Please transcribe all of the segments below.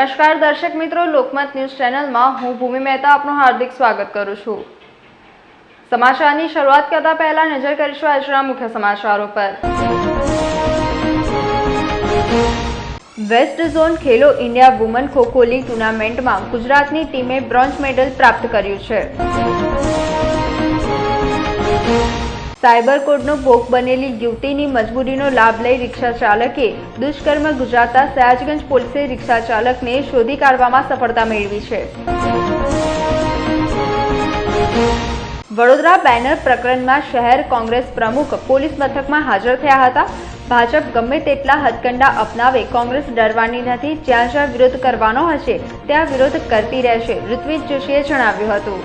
નમસ્કાર દર્શક મિત્રો, લોકમત ન્યૂઝ ચેનલમાં હું ભૂમિ મહેતા આપનું હાર્દિક સ્વાગત કરું છું. સમાચારની શરૂઆત કરતા પહેલા નજર કરીશું આજના મુખ્ય સમાચારો પર. West zone Khelo India women kho kho league ટુર્નામેન્ટમાં ગુજરાતની ટીમે બ્રોન્ઝ મેડલ પ્રાપ્ત કર્યું છે. સાયબર કોડનો ભોગ બનેલી યુવતીની મજબૂરીનો લાભ લઈ રિક્ષા ચાલકે દુષ્કર્મ ગુજરાતા સયાજગંજ પોલીસે રિક્ષા ચાલકને શોધી કાઢવામાં સફળતા મેળવી છે. વડોદરા બેનર પ્રકરણમાં શહેર કોંગ્રેસ પ્રમુખ પોલીસ મથકમાં હાજર થયા હતા. ભાજપ ગમે તેટલા હથકંડા અપનાવે, કોંગ્રેસ ડરવાની નથી, જ્યાં જ્યાં વિરોધ કરવાનો હશે, ત્યાં વિરોધ કરતી રહેશે, ઋત્વિજ જોશીએ જણાવ્યું હતું.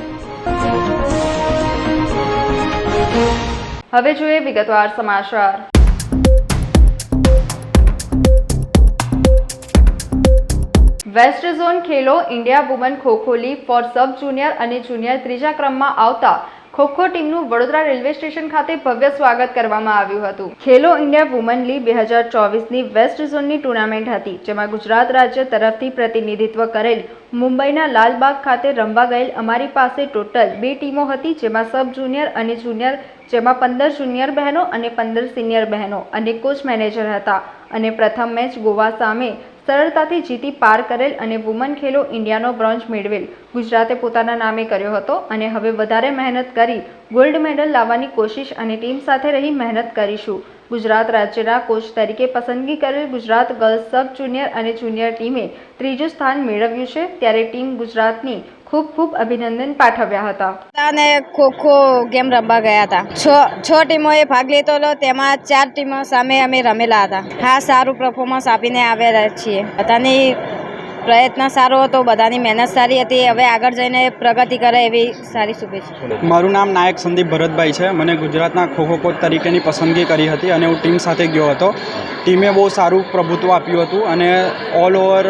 હવે જોઈએ વિગતવાર સમાચાર. West zone Khelo India women kho kho league for sub junior અને જુનિયર ત્રીજા ક્રમમાં આવતા ખોખો ટીમનું વડોદરા રેલવે સ્ટેશન ખાતે ભવ્ય સ્વાગત કરવામાં આવ્યું હતું. ખેલો ઇન્ડિયા વુમન લીગ બે હજાર ચોવીસની વેસ્ટ ઝોનની ટુર્નામેન્ટ હતી, જેમાં ગુજરાત રાજ્ય તરફથી પ્રતિનિધિત્વ કરેલ મુંબઈના લાલબાગ ખાતે રમવા ગયેલ અમારી પાસે ટોટલ બે ટીમો હતી, જેમાં સબ જુનિયર અને જુનિયર, જેમાં પંદર જુનિયર બહેનો અને પંદર સિનિયર બહેનો અને કોચ મેનેજર હતા. અને પ્રથમ મેચ ગોવા સામે સરળતાથી જીતી પાર કરેલ અને વુમન ખેલો ઇન્ડિયાનો બ્રોન્ઝ મેળવેલ. ગુજરાતે પોતાના નામે કર્યો હતો અને હવે વધારે મહેનત કરી ગોલ્ડ મેડલ લાવવાની કોશિશ અને ટીમ સાથે રહી મહેનત કરીશું. ગુજરાત રાજ્યના કોચ તરીકે પસંદગી કરેલ ગુજરાત ગર્લ્સ સબ જુનિયર અને જુનિયર ટીમે ત્રીજું સ્થાન મેળવ્યું છે. ત્યારે ટીમ ગુજરાતની ખૂબ ખૂબ અભિનંદન પાઠવ્યા હતા. અને ખો ગેમ રમવા ગયા હતા. છ છ ટીમોએ ભાગ લીધો હતો તેમાં ચાર ટીમો સામે અમે રમેલા હતા. હા સારું પરફોર્મન્સ આપીને આવેલા છીએ. બધાની પ્રયત્ન સારો હતો બધાની મહેનત સારી હતી. હવે આગળ જઈને પ્રગતિ કરે એવી સારી શુભેચ્છા. મારું નામ નાયક સંદીપ ભરતભાઈ છે. મને ગુજરાતના ખોખો કોચ તરીકેની પસંદગી કરી હતી અને હું ટીમ સાથે ગયો હતો. ટીમે બહુ સારું પ્રભુત્વ આપ્યું હતું અને ઓલ ઓવર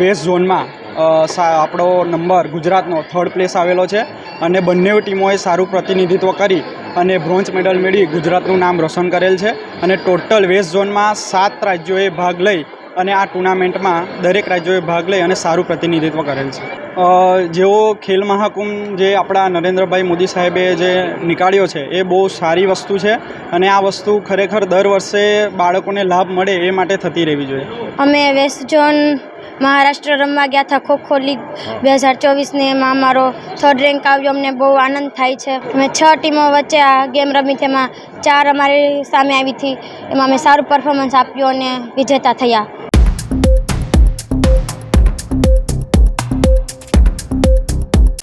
વેસ્ટ ઝોનમાં આપણો નંબર ગુજરાતનો થર્ડ પ્લેસ આવેલો છે અને બંને ટીમોએ સારું પ્રતિનિધિત્વ કરી અને બ્રોન્ઝ મેડલ મેળવી ગુજરાતનું નામ રોશન કરેલ છે અને ટોટલ વેસ્ટ ઝોનમાં સાત રાજ્યોએ ભાગ લઈ અને આ ટુર્નામેન્ટમાં દરેક રાજ્યોએ ભાગ લઈ અને સારું પ્રતિનિધિત્વ કરેલ છે. જેઓ ખેલ મહાકુંભ જે આપણા નરેન્દ્રભાઈ મોદી સાહેબે જે નીકાળ્યો છે એ બહુ સારી વસ્તુ છે અને આ વસ્તુ ખરેખર દર વર્ષે બાળકોને લાભ મળે એ માટે થતી રહેવી જોઈએ. અમે વેસ્ટ ઝોન મહારાષ્ટ્ર રમવા ગયા હતા ખોખો લીગ બે હજાર ચોવીસની. એમાં અમારો થર્ડ રેન્ક આવ્યો અમને બહુ આનંદ થાય છે. અમે છ ટીમો વચ્ચે આ ગેમ રમી તેમાં ચાર અમારી સામે આવી હતી. એમાં અમે સારું પરફોર્મન્સ આપ્યું અને વિજેતા થયા.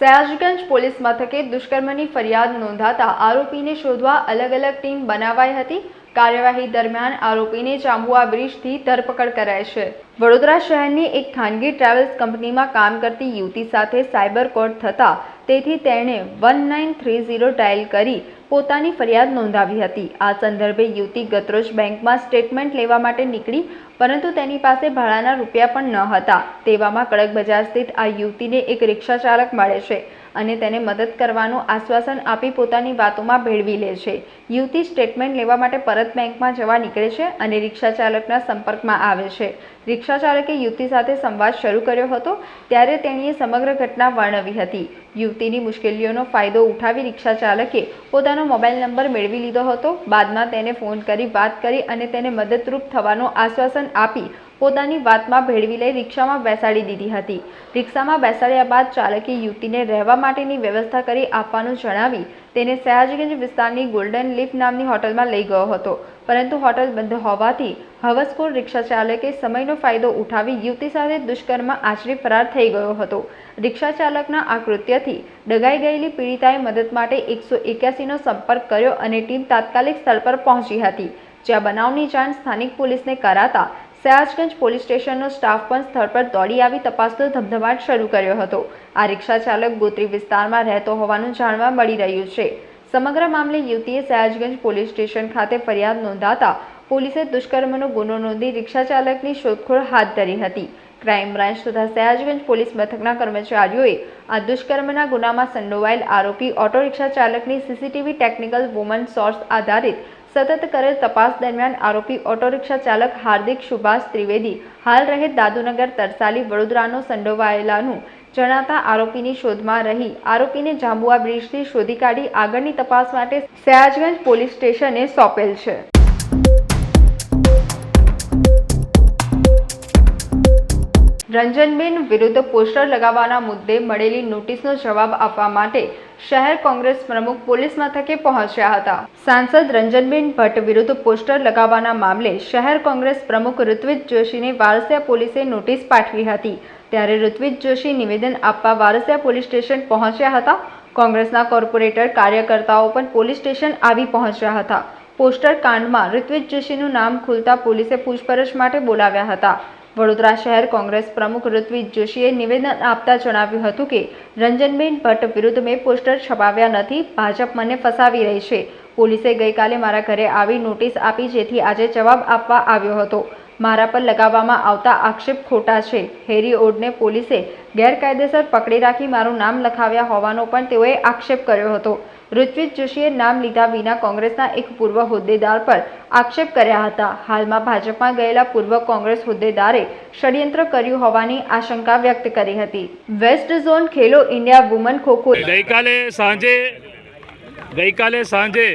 સયાજગંજ પોલીસ મથકે દુષ્કર્મની ફરિયાદ નોંધાતા આરોપીને શોધવા અલગ અલગ ટીમ બનાવાઈ હતી. કાર્યવાહી દરમિયાન આરોપીને જાંબુઆ બ્રિજથી ધરપકડ કરાઈ છે. વડોદરા શહેરની એક ખાનગી ટ્રાવેલ્સ કંપનીમાં કામ કરતી યુવતી સાથે સાયબર કોર્ટ થતા તેથી તેણે one nine three zero dial કરી પોતાની ફરિયાદ નોંધાવી હતી. આ સંદર્ભે યુવતી ગતરોજ બેંકમાં સ્ટેટમેન્ટ લેવા માટે નીકળી, પરંતુ તેની પાસે ભાડાના રૂપિયા પણ ન હતા. તેવામાં કડક બજાર સ્થિત આ યુવતીને એક રિક્ષા ચાલક મળે છે. અને તેને મદદ કરવાનું આશ્વાસન આપી પોતાની વાતોમાં ભેળવી લે છે. યુવતી સ્ટેટમેન્ટ લેવા માટે પરત બેંકમાં જવા નીકળે છે અને રિક્ષા ચાલકના સંપર્કમાં આવે છે. રિક્ષા ચાલકે યુવતી સાથે સંવાદ શરૂ કર્યો હતો, ત્યારે તેણીએ સમગ્ર ઘટના વર્ણવી હતી. યુવતીની મુશ્કેલીઓનો ફાયદો ઉઠાવી રિક્ષા ચાલકે પોતાનો મોબાઈલ નંબર મેળવી લીધો હતો. બાદમાં તેને ફોન કરી વાત કરી અને તેને મદદરૂપ થવાનું આશ્વાસન આપી પોતાની વાતમાં ભેળવી લઈ રિક્ષામાં બેસાડી દીધી હતી. રિક્ષામાં બેસાડ્યા બાદ ચાલકે યુવતીને રહેવા માટેની વ્યવસ્થા કરી આપવાનું જણાવી તેને સયાજીગંજ વિસ્તારની ગોલ્ડન લીફ નામની હોટલમાં લઈ ગયો હતો. પરંતુ હોટલ બંધ હોવાથી હવસખોર રિક્ષા ચાલકે સમયનો ફાયદો ઉઠાવી યુવતી સાથે દુષ્કર્મ આચરી ફરાર થઈ ગયો હતો. રિક્ષા ચાલકના આ કૃત્યથી ડગાઈ ગયેલી પીડિતાએ મદદ માટે એકસો એક્યાસીનો સંપર્ક કર્યો અને ટીમ તાત્કાલિક સ્થળ પર પહોંચી હતી. જ્યાં બનાવની જાણ સ્થાનિક પોલીસને કરાતા સયાજગંજ પોલીસ સ્ટેશનનો સ્ટાફ પણ સ્થળ પર દોડી આવી તપાસનો ધમધમાટ શરૂ કર્યો હતો. આ રિક્ષા ચાલક ગોત્રી વિસ્તારમાં રહેતો હોવાનું જાણવા મળી રહ્યું છે. સમગ્ર મામલે યુવતીએ સયાજગંજ પોલીસ સ્ટેશન ખાતે ફરિયાદ નોંધાતા પોલીસે દુષ્કર્મનો ગુનો નોંધી રિક્ષા ચાલકની શોધખોળ હાથ ધરી હતી. ક્રાઇમ બ્રાન્ચ તથા સયાજગંજ પોલીસ મથકના કર્મચારીઓએ આ દુષ્કર્મના ગુનામાં સંડોવાયેલ આરોપી ઓટો રિક્ષા ચાલકની સીસીટીવી ટેકનિકલ વુમન સોર્સ આધારિત સતત કરેલ તપાસ દરમિયાન આરોપી ઓટો રિક્ષા ચાલક હાર્દિક સુભાષ ત્રિવેદી, હાલ રહે દાદુનગર તરસાલી વડોદરાનો સંડોવાયેલાનું જણાતા આરોપીની શોધમાં રહી. આરોપીને જાંબુઆ બ્રિજથી શોધી કાઢી આગળની તપાસ માટે સયાજગંજ પોલીસ સ્ટેશને સોંપેલ છે. રંજનબેન વિરુદ્ધ પોસ્ટર લગાવવાના મુદ્દે મળેલી નોટિસનો જવાબ આપવા માટે શહેર કોંગ્રેસ પ્રમુખ પોલીસ મથકે પહોંચ્યા હતા. સાંસદ રંજનબેન ભટ્ટ વિરુદ્ધ પોસ્ટર લગાવવાના મામલે શહેર કોંગ્રેસ પ્રમુખ ઋત્વિજ જોશીને વારસિયા પોલીસે નોટિસ પાઠવી હતી. ત્યારે ઋત્વિજ જોશી નિવેદન આપવા વારસિયા પોલીસ સ્ટેશન પહોંચ્યા હતા. કોંગ્રેસના કોર્પોરેટર કાર્યકર્તાઓ પણ પોલીસ સ્ટેશન આવી પહોંચ્યા હતા. પોસ્ટર કાંડમાં ઋત્વિજ જોશીનું નામ ખુલતા પોલીસે પૂછપરછ માટે બોલાવ્યા હતા. વડોદરા શહેર કોંગ્રેસ પ્રમુખ ઋત્વિજ જોશીએ નિવેદન આપતા જણાવ્યું હતું કે, રંજનબેન ભટ્ટ વિરુદ્ધ મેં પોસ્ટર છપાવ્યા નથી, ભાજપ મને ફસાવી રહી છે. પોલીસે ગઈકાલે મારા ઘરે આવી નોટિસ આપી જેથી આજે જવાબ આપવા આવ્યો હતો. મારા પર લગાવવામાં આવતા આક્ષેપ ખોટા છે. હેરી ઓડને પોલીસે ગેરકાયદેસર પકડી રાખી મારું નામ લખાવ્યા હોવાનો પણ તેઓએ આક્ષેપ કર્યો હતો. ઋત્વિજ જોશીએ નામ લીધા વિના કોંગ્રેસના એક પૂર્વ હોદ્દેદાર પર આક્ષેપ કર્યા હતા. હાલમાં ભાજપમાં ગયેલા પૂર્વ કોંગ્રેસ હોદ્દેદારે ષડયંત્ર કર્યું હોવાની આશંકા વ્યક્ત કરી હતી. West zone Khelo India woman kho-kho ગઈકાલે સાંજે ગઈકાલે સાંજે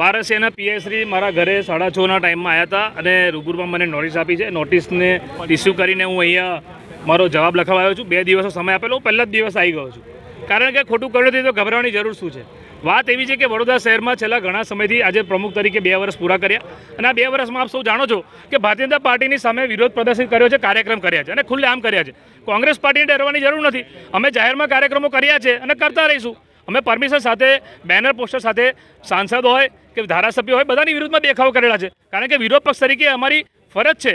વારસિયાના પીએસશ્રી મારા ઘરે સાડા છના ટાઈમમાં આવ્યા હતા અને રૂબરૂમાં મને નોટિસ આપી છે. નોટિસને ઇસ્યુ કરીને હું અહીંયા મારો જવાબ લખવા આવ્યો છું. બે દિવસનો સમય આપેલો, હું પહેલા જ દિવસ આવી ગયો છું. કારણ કે ખોટું કર્યું નથી તો ગભરાવાની જરૂર શું છે? વાત એવી છે કે વડોદરા શહેરમાં છેલ્લા ઘણા સમયથી આજે પ્રમુખ તરીકે બે વર્ષ પૂરા કર્યા અને આ બે વર્ષમાં આપ સૌ જાણો છો કે ભારતીય જનતા પાર્ટીની સામે વિરોધ પ્રદર્શિત કર્યો છે, કાર્યક્રમ કર્યા છે અને ખુલ્લે આમ કર્યા છે. કોંગ્રેસ પાર્ટીને ડરવાની જરૂર નથી. અમે જાહેરમાં કાર્યક્રમો કર્યા છે અને કરતા રહીશું. અમે પરમિશન સાથે, બેનર પોસ્ટર સાથે સાંસદ હોય કે ધારાસભ્ય હોય બધાની વિરુદ્ધમાં દેખાવ કરેલા છે. કારણ કે વિરોધ પક્ષ તરીકે અમારી ફરજ છે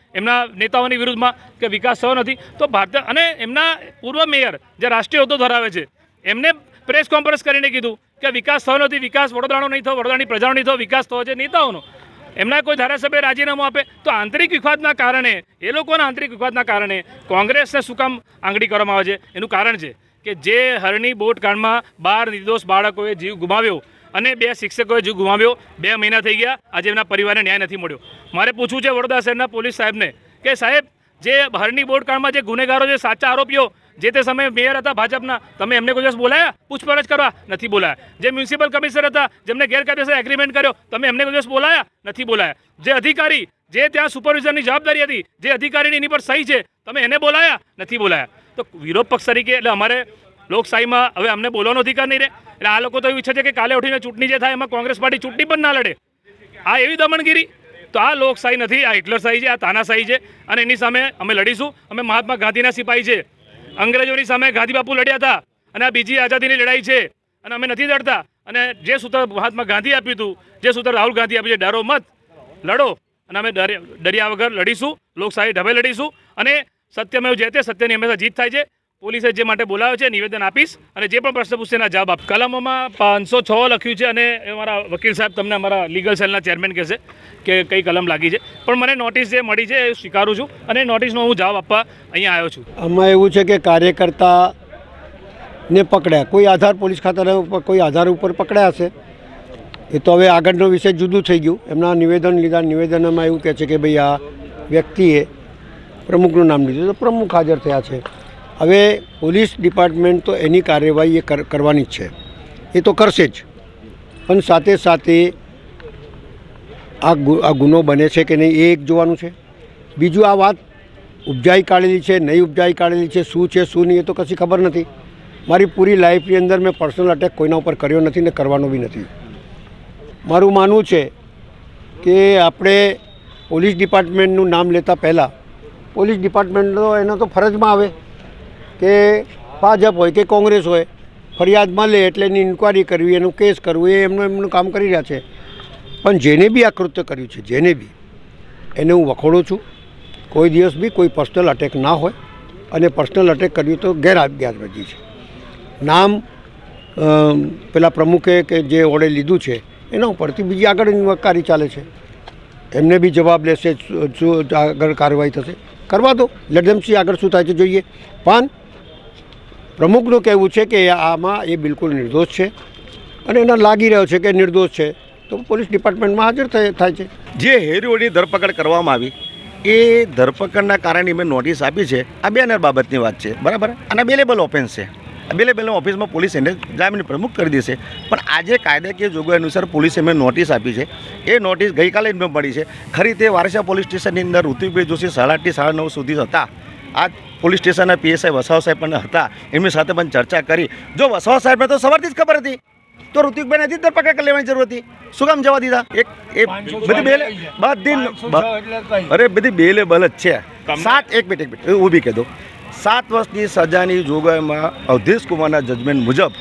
એમના નેતાઓની વિરુદ્ધમાં કે વિકાસ થયો નથી. તો ભારતીય અને એમના પૂર્વ મેયર જે રાષ્ટ્રીય હોદ્દો ધરાવે છે, એમને પ્રેસ કોન્ફરન્સ કરીને કીધું કે વિકાસ થયો નથી, વિકાસ વડોદરાનો નહીં થયો, વડોદરાની પ્રજાનો નહીં થયો, વિકાસ થયો છે નેતાઓનો. એમના કોઈ ધારાસભ્ય રાજીનામું આપે તો આંતરિક વિવાદના કારણે, એ લોકોના આંતરિક વિવાદના કારણે કોંગ્રેસને શું કામ આંગળી કરવામાં આવે છે? એનું કારણ છે કે જે હરણી બોટ કાંડમાં બાર નિર્દોષ બાળકોએ જીવ ગુમાવ્યો અને બે શિક્ષકોએ જીવ ગુમાવ્યો. બે મહિના થઈ ગયા. આજે એમના પરિવારને ન્યાય નથી મળ્યો. મારે પૂછવું છે વડોદરા શહેરના પોલીસ સાહેબને કે સાહેબ, જે હરણી બોટ કાંડમાં જે ગુનેગારો જે સાચા આરોપીઓ, જે તે સમયે મેયર હતા ભાજપના, તમે એમને કોઈ દિવસ બોલાયા? પૂછપરછ કરવા નથી બોલાયા. જે મ્યુનિસિપલ કમિશનર હતા જેમને ગેરકાયદેસર એગ્રીમેન્ટ કર્યો, તમે એમને કોઈ દિવસ બોલાયા? નથી બોલાયા. જે અધિકારી, જે ત્યાં સુપરવિઝરની જવાબદારી હતી, જે અધિકારીની એની પર સહી છે, તમે એને બોલાયા? નથી બોલાયા. તો વિરોધ પક્ષ તરીકે, એટલે અમારે લોકશાહીમાં હવે અમને બોલવાનો અધિકાર નહીં રહે. એટલે આ લોકો તો એવું ઈચ્છે છે કે કાલે ઉઠીને ચૂંટણી જે થાય એમાં કોંગ્રેસ પાર્ટી ચૂંટણી પણ ના લડે. આ એવી દમણગીરી. તો આ લોકશાહી નથી, આ હિટલરશાહી છે, આ તાનાશાહી છે. અને એની સામે અમે લડીશું. અમે મહાત્મા ગાંધીના સિપાહી છે. અંગ્રેજોની સામે ગાંધી બાપુ લડ્યા હતા. અને આ બીજી આઝાદીની લડાઈ છે. અને અમે નથી લડતા. અને જે સૂત્ર મહાત્મા ગાંધી આપ્યું હતું, જે સૂત્ર રાહુલ ગાંધી આપ્યું છે, ડરો મત, લડો. અને અમે ડરે ડર્યા વગર લડીશું. લોકશાહી ઢબે લડીશું. અને સત્યમેવ જે તે સત્યની હંમેશા જીત થાય છે. પોલીસે જે માટે બોલાવ્યો છે નિવેદન આપીશ અને જે પણ પ્રશ્ન પૂછશે જવાબ આપ કલમોમાં પાંચસો છ લખ્યું છે અને એ મારા વકીલ સાહેબ તમને અમારા લીગલ સેલના ચેરમેન કહેશે કે કઈ કલમ લાગી છે. પણ મને નોટિસ જે મળી છે એ સ્વીકારું છું અને નોટિસનો હું જવાબ આપવા અહીંયા આવ્યો છું. આમાં એવું છે કે કાર્યકર્તા ને પકડ્યા. કોઈ આધાર પોલીસ ખાતાના કોઈ આધાર ઉપર પકડ્યા હશે? એ તો હવે આગળનો વિષય જુદું થઈ ગયું. એમના નિવેદન લીધા. નિવેદનમાં એવું કહે છે કે ભાઈ આ વ્યક્તિએ પ્રમુખનું નામ લીધું તો પ્રમુખ હાજર થયા છે. હવે પોલીસ ડિપાર્ટમેન્ટ તો એની કાર્યવાહી એ કર- કરવાની જ છે. એ તો કરશે જ. પણ સાથે સાથે આ આ ગુનો બને છે કે નહીં એ એક જોવાનું છે. બીજું આ વાત ઉપજાઈ કાઢેલી છે, નહીં ઉપજાઈ કાઢેલી છે, શું છે, શું નહીં એ તો કશી ખબર નથી. મારી પૂરી લાઈફની અંદર મેં પર્સનલ અટેક કોઈના ઉપર કર્યો નથી ને કરવાનો બી નથી. મારું માનવું છે કે આપણે પોલીસ ડિપાર્ટમેન્ટનું નામ લેતા પહેલાં, પોલીસ ડિપાર્ટમેન્ટનો એનો તો ફરજમાં આવે. કે ભાજપ હોય કે કોંગ્રેસ હોય, ફરિયાદમાં લે એટલે એની ઇન્કવાયરી કરવી, એનું કેસ કરવું, એ એમનું એમનું કામ કરી રહ્યા છે. પણ જેને બી આ કૃત્ય કર્યું છે, જેને બી, એને હું વખોડું છું. કોઈ દિવસ બી કોઈ પર્સનલ અટેક ના હોય અને પર્સનલ અટેક કર્યું તો ગેરગેરવર્જી છે. નામ પેલા પ્રમુખે કે જે ઓડે લીધું છે, એના ઉપરથી બીજી આગળ ઇન્કવાયરી ચાલે છે. એમને બી જવાબ લેશે શું આગળ કાર્યવાહી થશે. કરવા દો લેટધમસી આગળ શું થાય છે જોઈએ. પણ પ્રમુખનું કહેવું છે કે આમાં એ બિલકુલ નિર્દોષ છે અને એને લાગી રહ્યો છે કે નિર્દોષ છે. તો પોલીસ ડિપાર્ટમેન્ટમાં હાજર થાય છે. જે હેરીઓની ધરપકડ કરવામાં આવી, એ ધરપકડના કારણે મેં નોટિસ આપી છે. આ બેનર બાબતની વાત છે, બરાબર? અને બેલેબલ ઓફેન્સ છે. બેલેબલ ઓફિસમાં પોલીસ એને જામીન પ્રમુખ કરી દેશે. પણ આજે કાયદાકીય જોગવાઈ અનુસાર પોલીસે મેં નોટિસ આપી છે. એ નોટિસ ગઈકાલે જ મેં મળી છે. ખરી તે વારસા પોલીસ સ્ટેશનની અંદર ઋતુભાઈ જોશી સાડા આઠથી સાડા નવ સુધી હતા. આ પોલીસ સ્ટેશનના પીએસઆઈ વસાવા સાહેબ પણ હતા. એમની સાથે પણ ચર્ચા કરી. જો વસાવા સાહેબને તો સવારથી જ ખબર હતી તો ઋતિકભાઈ નથી ધરપકડ કરી લેવાની જરૂર હતી. શું કામ જવા દીધા? એક એ બધી બેલે બધી અરે બધી બેલેબલ જ છે. સાત એક મિનિટ એક મિનિટ ઊભી કહી દો સાત વર્ષની સજાની જોગવાઈમાં અવધેશ કુમારના જજમેન્ટ મુજબ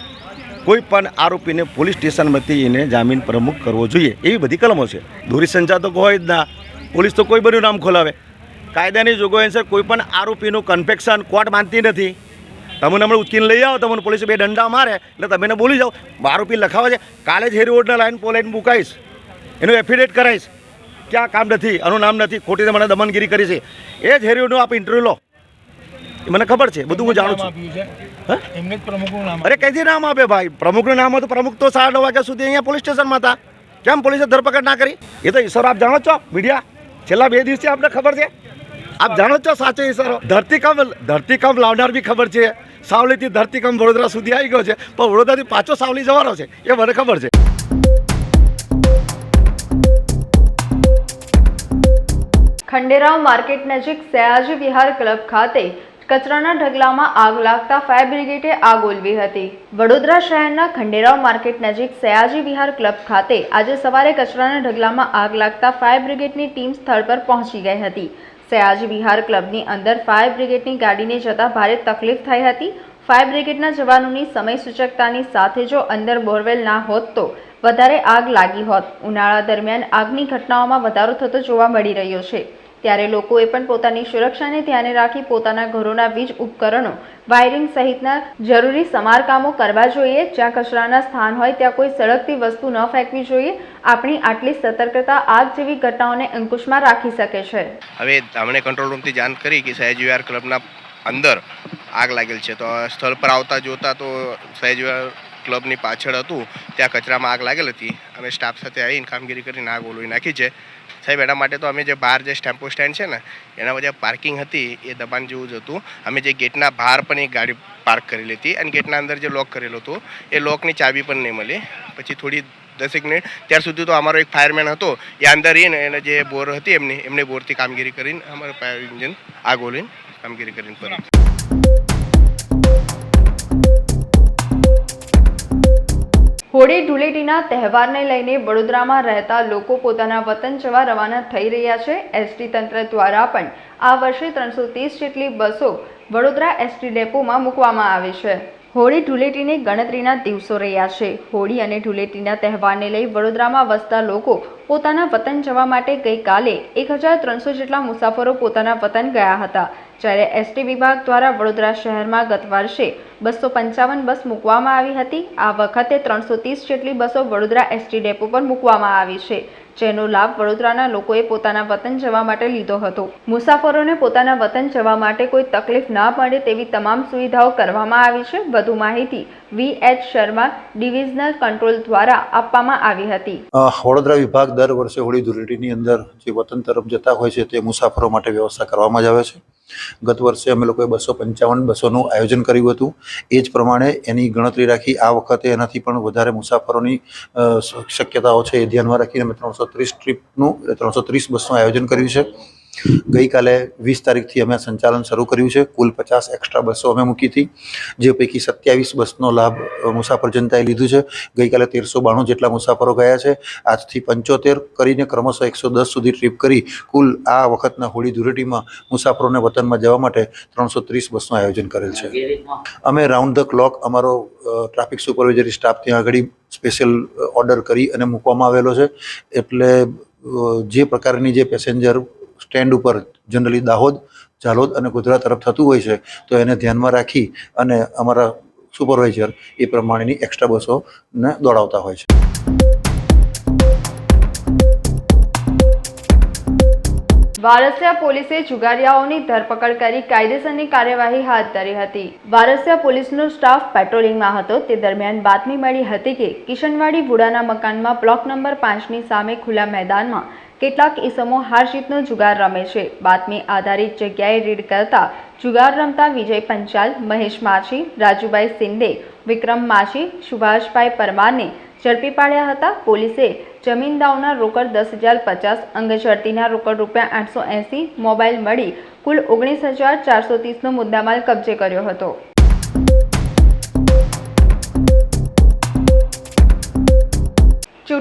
કોઈ પણ આરોપીને પોલીસ સ્ટેશનમાંથી એને જામીન પ્રમુખ કરવો જોઈએ. એવી બધી કલમો છે. દોરી સંચા તો હોય જ ના. પોલીસ તો કોઈ બન્યું નામ ખોલાવે. કાયદાની જોગવાઈ અનુસાર કોઈ પણ આરોપીનું કન્ફેક્શન કોર્ટ માનતી નથી. તમને હમણાં ઉચકીને લઈ આવો તમને પોલીસે બે દંડા મારે એટલે તમે બોલી જાઓ. આરોપી લખાવે છે કાલે જ હેરી રોડના લાઈન પોલાઈન મુકાઈશ. એનું એફિડેટ કરાવીશ કે આ કામ નથી આનું નામ નથી ખોટી મને દમનગીરી કરી છે. એ જ હેરી રોડનું આપ ઇન્ટરવ્યુ લો. એ મને ખબર છે બધું હું જાણું છું. હા? એમને જ પ્રમુખનું નામ અરે કઈથી નામ આપે ભાઈ? પ્રમુખનું નામ હતું પ્રમુખ તો સાડા નવ વાગ્યા સુધી અહીંયા પોલીસ સ્ટેશનમાં હતા. કેમ પોલીસે ધરપકડ ના કરી? એ તો ઈશ્વર આપ જાણો છો મીડિયા. છેલ્લા બે દિવસથી આપણે ખબર છે. આપ જાણો છો સાચો ઈશારો? ધરતીકંપ ધરતીકંપ લાવનાર બી ખબર છે. સાવલીથી ધરતીકંપ વડોદરા સુધી આવી ગયો છે. પણ વડોદરાથી પાછો સાવલી જવાનો છે. એ મને ખબર છે. ખંડેરાવ માર્કેટ નજીક સયાજી વિહાર ક્લબ ખાતે કચરાના ઢગલામાં આગ લાગતા ફાયર બ્રિગેડે આગ ઓલવી હતી. વડોદરા શહેરના ખંડેરાવ માર્કેટ નજીક સયાજી વિહાર ક્લબ ખાતે આજે સવારે કચરાના ઢગલામાં આગ લાગતા ફાયર બ્રિગેડની ટીમ સ્થળ પર પહોંચી ગઈ હતી. સયાજી વિહાર ક્લબની અંદર ફાયર બ્રિગેડની ગાડીને જતા ભારે તકલીફ થઈ હતી. ફાયર બ્રિગેડના જવાનોની સમય સૂચકતાની સાથે જો અંદર બોરવેલ ના હોત તો વધારે આગ લાગી હોત. ઉનાળા દરમિયાન આગની ઘટનાઓમાં વધારો થતો જોવા મળી રહ્યો છે. ત્યારે લોકોએ પણ પોતાની સુરક્ષાને ધ્યાને રાખી પોતાના ઘરોના વીજ ઉપકરણો, વાયરિંગ સહિતના જરૂરી સમારકામો કરવા જોઈએ. જ્યાં કચરાના સ્થાન હોય, ત્યાં કોઈ સળગતી વસ્તુ ન ફેંકવી જોઈએ. આપણી આટલી સતર્કતા આગ જેવી ઘટનાઓને અંકુશમાં રાખી શકે છે. હવે અમને કંટ્રોલ રૂમથી જાણ કરી કે સહેજ વિહાર ક્લબના અંદર આગ લાગેલ છે. તો સ્થળ પર આવતા જોતા તો સહેજ વિહાર ક્લબની પાછળ હતું. ત્યાં કચરામાં આગ લાગેલ હતી. અમે સ્ટાફ સાથે આવીને કામગીરી કરીને આગ ઓલવી નાખી છે. સાહેબ, એના માટે તો અમે જે બહાર જે ટેમ્પો સ્ટેન્ડ છે ને, એના વચ્ચે પાર્કિંગ હતી એ દબાણ જેવું જ હતું. અમે જે ગેટના બહાર પણ એક ગાડી પાર્ક કરેલી હતી અને ગેટના અંદર જે લોક કરેલો હતો, એ લોકની ચાબી પણ નહીં મળી. પછી થોડી દસેક મિનિટ, ત્યાર સુધી તો અમારો એક ફાયરમેન હતો, એ અંદર રહીને એને જે બોર હતી એમની, એમને બોરથી કામગીરી કરીને અમારું ફાયર ઇન્જિન આગ ઓલીને કામગીરી કરીને કર્યું હોળી ધૂળેટીના તહેવારને લઈને વડોદરામાં રહેતા લોકો પોતાના વતન જવા રવાના થઈ રહ્યા છે. એસટી તંત્ર દ્વારા પણ આ વર્ષે ત્રણસો ત્રીસ જેટલી બસો વડોદરા એસટી ડેપોમાં મૂકવામાં આવી છે. હોળી ધૂળેટીની ગણતરીના દિવસો રહ્યા છે. હોળી અને ધૂળેટીના તહેવારને લઈ વડોદરામાં વસતા લોકો પોતાના વતન જવા માટે ગઈકાલે એક હજાર ત્રણસો જેટલા મુસાફરો પોતાના વતન ગયા હતા. જ્યારે એસટી વિભાગ દ્વારા વડોદરા શહેરમાં ગત વર્ષે બસો પંચાવન બસ મૂકવામાં આવી હતી. આ વખતે ત્રણસો ત્રીસ જેટલી બસો વડોદરા એસટી ડેપો પર મૂકવામાં આવી છે. જેનો લાભ વડોદરાના લોકોએ પોતાના વતન જવા માટે લીધો હતો. મુસાફરોને પોતાના વતન જવા માટે કોઈ તકલીફ ના પડે તેવી તમામ સુવિધાઓ કરવામાં આવી છે. વધુ માહિતી V H Sharma divisional control દ્વારા આપવામાં આવી હતી. વડોદરા વિભાગ દર વર્ષે હોળી ધૂળેટીની અંદર જે વતન તરફ જતા હોય છે તે મુસાફરો માટે વ્યવસ્થા કરવામાં જ આવે છે. ગત વર્ષે અમે લોકોએ બસો પંચાવન બસોનું આયોજન કર્યું હતું. એ જ પ્રમાણે એની ગણતરી રાખી આ વખતે એનાથી પણ વધારે મુસાફરોની શક્યતાઓ છે એ ધ્યાનમાં રાખીને અમે ત્રણસો ત્રીસ ટ્રીપનું, ત્રણસો ત્રીસ બસનું આયોજન કર્યું છે. ગઈકાલે વીસ તારીખથી અમે સંચાલન શરૂ કર્યું છે. કુલ પચાસ એક્સ્ટ્રા બસો અમે મૂકી હતી જે પૈકી સત્યાવીસ બસનો લાભ મુસાફર જનતાએ લીધું છે. ગઈકાલે તેરસો બાણું જેટલા મુસાફરો ગયા છે. આજથી પંચોતેર કરીને ક્રમશઃ એકસો દસ સુધી ટ્રીપ કરી કુલ આ વખતના હોળી ધૂળેટીમાં મુસાફરોને વતનમાં જવા માટે ત્રણસો ત્રીસ બસનું આયોજન કરેલ છે. અમે રાઉન્ડ ધ ક્લોક અમારો ટ્રાફિક સુપરવાઇઝરી સ્ટાફ ત્યાં આગળ સ્પેશિયલ ઓર્ડર કરી અને મૂકવામાં આવેલો છે. એટલે જે પ્રકારની જે પેસેન્જર સ્ટેન્ડ ઉપર જનરલી દાહોદ, ઝાલોદ અને ગુજરાત તરફ થતું હોય છે, તો એને ધ્યાનમાં રાખી અને અમારા સુપરવાઇઝર એ પ્રમાણેની એક્સ્ટ્રા બસોને દોડાવતા હોય છે. વારસિયા પોલીસે જુગારિયાઓની ધરપકડ કરી કાયદેસરની કાર્યવાહી હાથ ધરી હતી. વારસિયા પોલીસનો સ્ટાફ પેટ્રોલિંગમાં હતો. તે દરમિયાન બાતમી મળી હતી કે કિશનવાડી વુડાના મકાનમાં બ્લોક નંબર પાંચની સામે ખુલ્લા મેદાનમાં કેટલાક ઇસમો હારજીતનો જુગાર રમે છે. બાતમી આધારિત જગ્યાએ રીડ કરતા જુગાર રમતા વિજય પંચાલ, મહેશ માછી, રાજુભાઈ સિંદે વિક્રમ માછી, સુભાષભાઈ પરમારને ઝડપી પાડ્યા હતા. પોલીસે જમીનદારોના રોકડ દસ હજાર પચાસ અંગઝડતીના રોકડ રૂપિયા આઠસો એંસી, મોબાઈલ મળી કુલ ઓગણીસ હજાર ચારસો ત્રીસનો મુદ્દામાલ કબજે કર્યો હતો.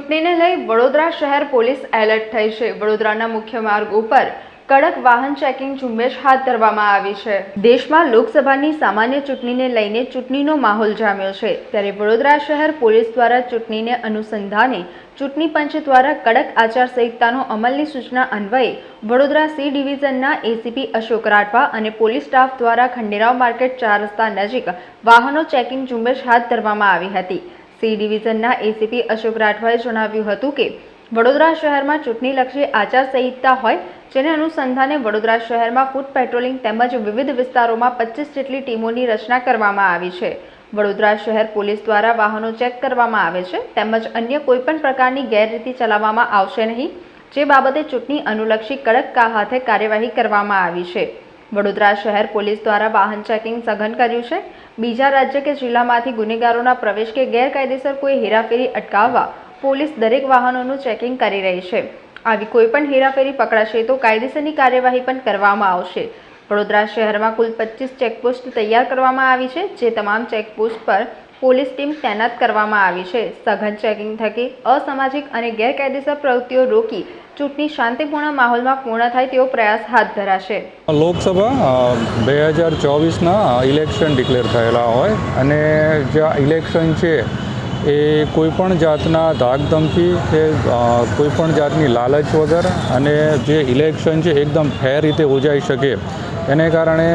ચૂંટણીને લઈ વડોદરા શહેર પોલીસ એલર્ટ થઈ છે. વડોદરાના મુખ્ય માર્ગ ઉપર કડક વાહન ચેકિંગ ઝુંબેશ હાથ ધરવામાં આવી છે. દેશમાં લોકસભાની સામાન્ય ચૂંટણીને લઈને ચૂંટણીનો માહોલ જામ્યો છે. ત્યારે વડોદરા શહેર પોલીસ દ્વારા ચૂંટણીને અનુસંધાને ચૂંટણી પંચ દ્વારા કડક આચારસંહિતાનો અમલની સૂચના અન્વયે વડોદરા સી ડિવિઝનના એસીપી અશોક રાઠવા અને પોલીસ સ્ટાફ દ્વારા ખંડેરાવ માર્કેટ ચાર રસ્તા નજીક વાહનો ચેકિંગ ઝુંબેશ હાથ ધરવામાં આવી હતી. સી ડિવિઝનના એસીપી અશોક રાઠવાએ જણાવ્યું હતું કે, વડોદરા શહેરમાં ચૂંટણીલક્ષી આચારસંહિતા હોય, જેને અનુસંધાને વડોદરા શહેરમાં ફૂટ પેટ્રોલિંગ તેમજ વિવિધ વિસ્તારોમાં પચીસ જેટલી ટીમોની રચના કરવામાં આવી છે. વડોદરા શહેર પોલીસ દ્વારા વાહનો ચેક કરવામાં આવે છે, તેમજ અન્ય કોઈપણ પ્રકારની ગેરરીતિ ચલાવવામાં આવશે નહીં, જે બાબતે ચૂંટણી અનુલક્ષી કડક કા હાથે કાર્યવાહી કરવામાં આવી છે. વડોદરા શહેર પોલીસ દ્વારા વાહન ચેકિંગ સઘન કર્યું છે. બીજા રાજ્ય કે જિલ્લામાંથી ગુનેગારોના પ્રવેશ કે ગેરકાયદેસર કોઈ હેરાફેરી અટકાવવા પોલીસ દરેક વાહનોનું ચેકિંગ કરી રહી છે. આવી કોઈ પણ હેરાફેરી પકડાશે તો કાયદેસરની કાર્યવાહી પણ કરવામાં આવશે. વડોદરા શહેરમાં કુલ પચીસ ચેકપોસ્ટ તૈયાર કરવામાં આવી છે, જે તમામ ચેકપોસ્ટ પર પોલીસ ટીમ તૈનાત કરવામાં આવી છે. સઘન ચેકિંગ થકી અસામાજિક અને ગેરકાયદેસર પ્રવૃત્તિઓ રોકી ચૂંટણી શાંતિપૂર્ણ માહોલમાં પૂર્ણ થાય તેવો પ્રયાસ હાથ ધરાશે. લોકસભા બે હજાર ચોવીસના ઇલેક્શન ડિક્લેર થયેલા હોય અને જે ઇલેક્શન છે એ કોઈપણ જાતના ધાકધમકી કે કોઈપણ જાતની લાલચ વગર અને જે ઇલેક્શન છે એકદમ ફેર રીતે યોજાઈ શકે. એને કારણે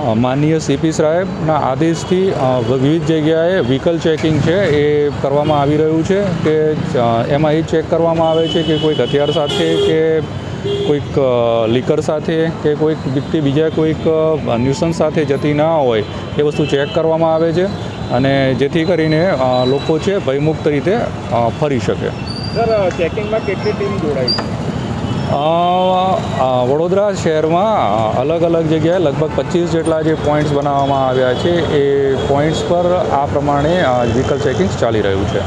માનનીય સીપી સાહેબના આદેશથી વિવિધ જગ્યાએ વ્હીકલ ચેકિંગ છે એ કરવામાં આવી રહ્યું છે કે એમાં એ ચેક કરવામાં આવે છે કે કોઈક હથિયાર સાથે કે કોઈક લીકર સાથે કે કોઈક વ્યક્તિ બીજા કોઈક ન્યુસન્સ સાથે જતી ના હોય એ વસ્તુ ચેક કરવામાં આવે છે અને જેથી કરીને લોકો છે ભયમુક્ત રીતે ફરી શકે. સર ચેકિંગમાં કેટલી ટીમ જોડાઈ છે? વડોદરા શહેરમાં અલગ અલગ જગ્યાએ લગભગ પચીસ જેટલા જે પોઈન્ટ્સ બનાવવામાં આવ્યા છે, એ પોઈન્ટ્સ પર આ પ્રમાણે વ્હીકલ ચેકિંગ ચાલી રહ્યું છે.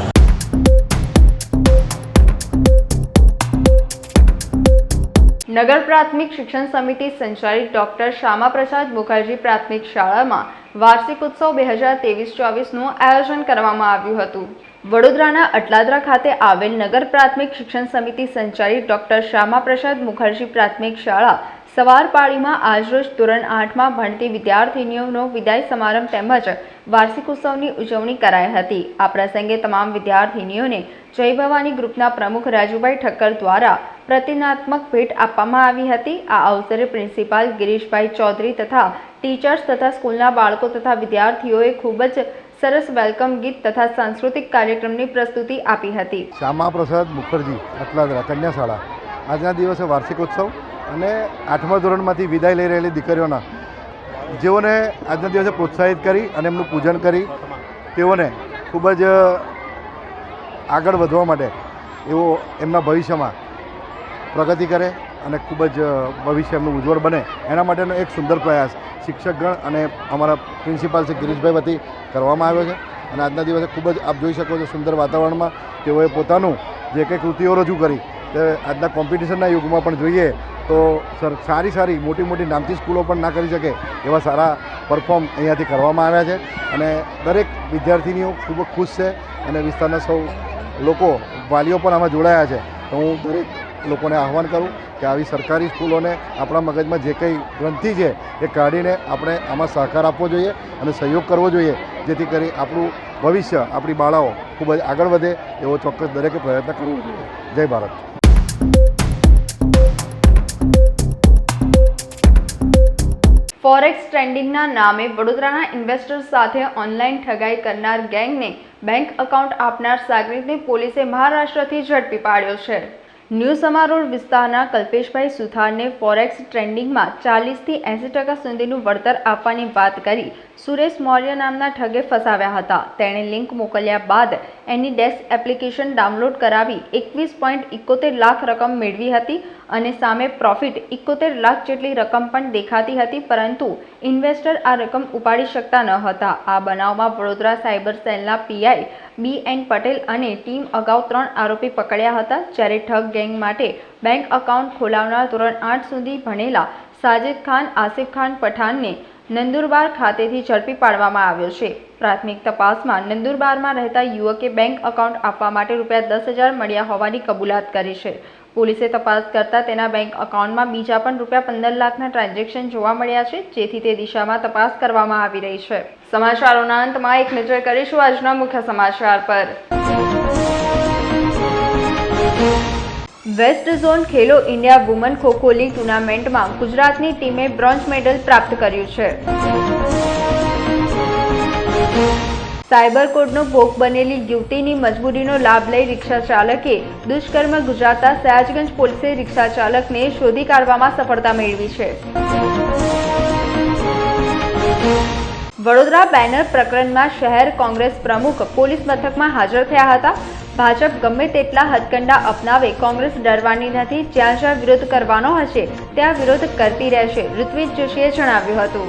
નગર પ્રાથમિક શિક્ષણ સમિતિ સંચાલિત ડોક્ટર શ્યામાપ્રસાદ મુખર્જી પ્રાથમિક શાળામાં વાર્ષિક ઉત્સવ બે હજાર ત્રેવીસ ચોવીસનું આયોજન કરવામાં આવ્યું હતું. વડોદરાના અટલાદરા ખાતે આવેલ નગર પ્રાથમિક શિક્ષણ સમિતિ સંચાલિત ડોક્ટર શ્યામાપ્રસાદ મુખર્જી પ્રાથમિક શાળા સવાર પાળીમાં આજરોજ ધોરણ આઠમાં ભણતી વિદ્યાર્થીનીઓનો વિદાય સમારંભ તેમજ વાર્ષિક ઉત્સવની ઉજવણી કરાઈ હતી. આ પ્રસંગે તમામ વિદ્યાર્થીનીઓને જય ભવાની ગ્રુપના પ્રમુખ રાજુભાઈ ઠક્કર દ્વારા પ્રતિનાત્મક ભેટ આપવામાં આવી હતી. આ અવસરે પ્રિન્સિપાલ ગિરીશભાઈ ચૌધરી તથા ટીચર્સ તથા સ્કૂલના બાળકો તથા વિદ્યાર્થીઓએ ખૂબ જ સરસ વેલકમ ગીત તથા સાંસ્કૃતિક કાર્યક્રમની પ્રસ્તુતિ આપી હતી. શ્યામાપ્રસાદ મુખર્જી અટલાદરા કન્યાશાળા. આજના દિવસે વાર્ષિક ઉત્સવ અને આઠમા ધોરણમાંથી વિદાય લઈ રહેલી દીકરીઓના જેઓને આજના દિવસે પ્રોત્સાહિત કરી અને એમનું પૂજન કરી, તેઓને ખૂબ જ આગળ વધવા માટે એવો એમના ભવિષ્યમાં પ્રગતિ કરે અને ખૂબ જ ભવિષ્ય એમનું ઉજ્જવળ બને. એના માટેનો એક સુંદર પ્રયાસ શિક્ષકગણ અને અમારા પ્રિન્સિપાલ શ્રી ગિરીશભાઈ વતી કરવામાં આવ્યો છે. અને આજના દિવસે ખૂબ જ આપ જોઈ શકો છો સુંદર વાતાવરણમાં તેઓએ પોતાનું જે કંઈ કૃતિઓ રજૂ કરી તે આજના કોમ્પિટિશનના યુગમાં પણ જોઈએ તો સર, સારી સારી મોટી મોટી નામથી સ્કૂલો પણ ના કરી શકે એવા સારા પરફોર્મ અહીંયાથી કરવામાં આવ્યા છે. અને દરેક વિદ્યાર્થીનીઓ ખૂબ ખુશ છે અને વિસ્તારના સૌ લોકો વાલીઓ પણ આમાં જોડાયા છે. તો હું દરેક લોકોને આહવાન કરું કે આવી સરકારી સ્કૂલોને આપણા મગજમાં જે કંઈ ગ્રંથિ છે એ કાઢીને આપણે આમાં સહકાર આપવો જોઈએ અને સહયોગ કરવો જોઈએ, જેથી કરી આપણું ભવિષ્ય, આપણી બાળાઓ ખૂબ જ આગળ વધે એવો ચોક્કસ દરેકે પ્રયત્ન કરવો જોઈએ. જય ભારત. ફોરેક્સ ટ્રેન્ડિંગના નામે વડોદરાના ઇન્વેસ્ટર્સ સાથે ઓનલાઈન ઠગાઈ કરનાર ગેંગને બેંક એકાઉન્ટ આપનાર સાગરીતને પોલીસે મહારાષ્ટ્રથી ઝડપી પાડ્યો છે. ન્યૂ સમારોહ વિસ્તારના કલ્પેશભાઈ સુથારને ફોરેક્સ ટ્રેન્ડિંગમાં ચાલીસથી એંસી ટકા સુધીનું વળતર આપવાની વાત કરી સુરેશ મૌર્ય નામના ઠગે ફસાવ્યા હતા. તેણે લિંક મોકલ્યા બાદ એની ડેસ્ક એપ્લિકેશન ડાઉનલોડ કરાવી એકવીસ લાખ રકમ મેળવી હતી અને સામે પ્રોફિટ ઇકોતેર લાખ જેટલી રકમ પણ દેખાતી હતી, પરંતુ ઇન્વેસ્ટર આ રકમ ઉપાડી શકતા ન હતા. આ બનાવમાં વડોદરા સાયબર સેલના પીઆઈ બી એન પટેલ અને ટીમ અગાઉ ત્રણ આરોપી પકડ્યા હતા, જ્યારે ઠગ ગેંગ માટે બેંક એકાઉન્ટ ખોલાવનાર ધોરણ આઠ સુધી ભણેલા સાજિદ ખાન, આસિફ ખાન પઠાણને નંદુરબાર ખાતેથી ઝડપી પાડવામાં આવ્યો છે. પ્રાથમિક તપાસમાં નંદુરબારમાં રહેતા યુવકે બેંક એકાઉન્ટ આપવા માટે રૂપિયા દસ હજાર મળ્યા હોવાની કબૂલાત કરી છે. પોલીસે તપાસ કરતાં તેના બેંક એકાઉન્ટમાં બીજા પણ રૂપિયા પંદર લાખના ટ્રાન્ઝેક્શન જોવા મળ્યા છે, જેથી તે દિશામાં તપાસ કરવામાં આવી રહી છે. સમાચારોના અંતમાં એક નજર કરીશું આજના મુખ્ય સમાચાર પર. West zone Khelo India woman kho-kho league ટુર્નામેન્ટમાં ગુજરાતની ટીમે બ્રોન્ઝ મેડલ પ્રાપ્ત કર્યું છે. સાયબર કોડનો ભોગ બનેલી યુવતીની મજબૂરીનો લાભ લઈ રિક્ષા ચાલકે દુષ્કર્મ ગુજારતા સયાજગંજ પોલીસે રિક્ષા ચાલકને શોધી કાઢવામાં સફળતા મેળવી છે. વડોદરા બેનર પ્રકરણમાં શહેર કોંગ્રેસ પ્રમુખ પોલીસ મથકમાં હાજર થયા હતા. ભાજપ ગમે તેટલા હથકંડા અપનાવે, કોંગ્રેસ ડરવાની નથી, જ્યાં જ્યાં વિરોધ કરવાનો હશે, ત્યાં વિરોધ કરતી રહેશે, ઋત્વિજ જોશીએ જણાવ્યું હતું.